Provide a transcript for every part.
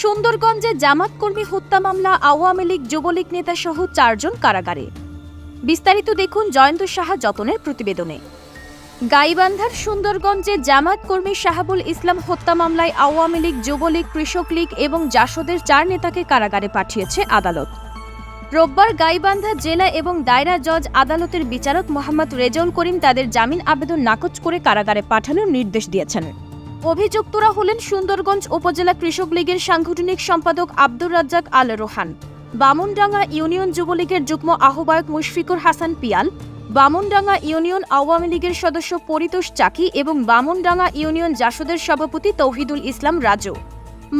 সুন্দরগঞ্জে জামাত কর্মী হত্যা মামলা, আওয়ামী লীগ যুবলীগ নেতা সহ চারজন কারাগারে। বিস্তারিত দেখুন জয়ন্ত সাহা যতনের প্রতিবেদনে। গাইবান্ধার সুন্দরগঞ্জে জামাত কর্মী শাহাবুল ইসলাম হত্যা মামলায় আওয়ামী লীগ, যুবলীগ, কৃষক লীগ এবং জাসদের চার নেতাকে কারাগারে পাঠিয়েছে আদালত। রোববার গাইবান্ধা জেলা এবং দায়রা জজ আদালতের বিচারক মোহাম্মদ রেজাউল করিম তাদের জামিন আবেদন নাকচ করে কারাগারে পাঠানোর নির্দেশ দিয়েছেন। অভিযুক্তরা হলেন সুন্দরগঞ্জ উপজেলা কৃষক লীগের সাংগঠনিক সম্পাদক আব্দুর রাজ্জাক আল রোহান, বামুনডাঙ্গা ইউনিয়ন যুবলীগের যুগ্ম আহ্বায়ক মুশফিকুর হাসান পিয়াল, বামুনডাঙ্গা ইউনিয়ন আওয়ামী লীগের সদস্য পরিতোষ চাকি এবং বামুনডাঙ্গা ইউনিয়ন জাসদের সভাপতি তৌহিদুল ইসলাম রাজু।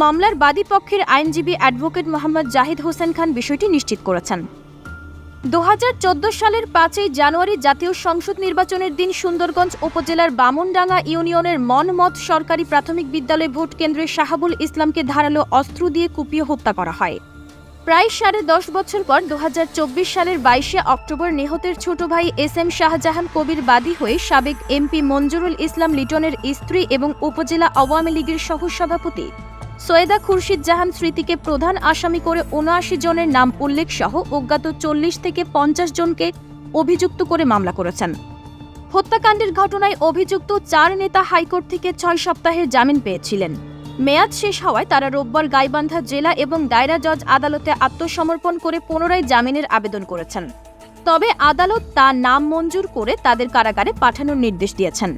মামলার বাদী পক্ষের আইনজীবী অ্যাডভোকেট মোহাম্মদ জাহিদ হোসেন খান বিষয়টি নিশ্চিত করেছেন। দু হাজার চোদ্দ সালের পাঁচই জানুয়ারি জাতীয় সংসদ নির্বাচনের দিন সুন্দরগঞ্জ উপজেলার বামুনডাঙ্গা ইউনিয়নের মনমত সরকারি প্রাথমিক বিদ্যালয় ভোট কেন্দ্রে শাহাবুল ইসলামকে ধারালো অস্ত্র দিয়ে কুপিয়ে হত্যা করা হয়। প্রায় সাড়ে দশ বছর পর দুহাজার চব্বিশ সালের বাইশে অক্টোবর নিহতের ছোট ভাই এস এম শাহজাহান কবির বাদী হয়ে সাবেক এমপি মঞ্জুরুল ইসলাম লিটনের স্ত্রী এবং উপজেলা আওয়ামী লীগের সহসভাপতি। সৈয়দা খুরশিদ জাহান স্মৃতিকে প্রধান আসামি করে উনআশি জনের নাম উল্লেখ সহ অজ্ঞাত চল্লিশ থেকে পঞ্চাশ জনকে অভিযুক্ত করে মামলা করেছেন। হত্যাকাণ্ডের ঘটনায় অভিযুক্ত চার নেতা হাইকোর্ট থেকে ছয় সপ্তাহের জামিন পেয়েছিলেন। মেয়াদ শেষ হওয়ায় তারা রোববার গাইবান্ধা জেলা এবং দায়রা জজ আদালতে আত্মসমর্পণ করে পুনরায় জামিনের আবেদন করেছেন। তবে আদালত তা নাম মঞ্জুর করে তাদের কারাগারে পাঠানোর নির্দেশ দিয়েছেন।